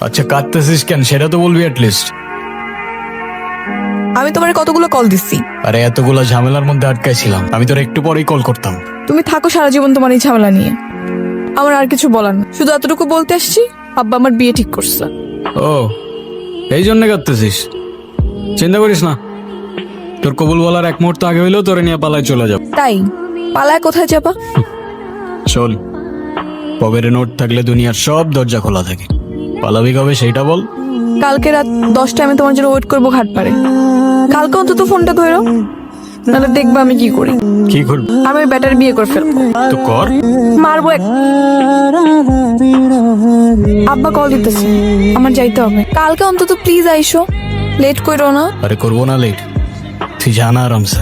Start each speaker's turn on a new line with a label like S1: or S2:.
S1: আচ্ছা কাঁদতেছিস কেন? সেটা তো বলবি লিস্ট
S2: আমি তোমার কতগুলো কল দিচ্ছি?
S1: আরে এতগুলা ঝামেলার মধ্যে আটকাইছিলাম। আমি তোর একটু পরেই কল করতাম।
S2: তুমি থাকো সারা জীবন তোমার এই ঝামেলা নিয়ে। আমার আর কিছু বলার না। শুধু এতটুকু বলতে আসছি আব্বা আমার বিয়ে ঠিক করছে।
S1: ও এই জন্য কাঁদতেছিস? চিন্তা করিস না। তোর কবুল বলার এক মুহূর্ত আগে হইলেও তোরে নিয়ে পালায় চলে যাব।
S2: তাই? পালায় কোথায় যাবা?
S1: চল। পকেটে নোট থাকলে দুনিয়ার সব দরজা খোলা থাকে। পালাবি কবে সেইটা বল।
S2: কালকে রাত দশটায় আমি তোমার জন্য ওয়েট করব ঘাট পারে কালকে অন্তত ফোনটা ধরো নাহলে দেখব আমি কি করি।
S1: কি করবি?
S2: আমি ওই ব্যাটার বিয়ে করে ফেলব।
S1: তো কর।
S2: মারবো এক আব্বা কল দিতেছে আমার যাইতে হবে। কালকে অন্তত প্লিজ আইসো লেট করো না।
S1: আরে করব না লেট তুই জানা আরামসে।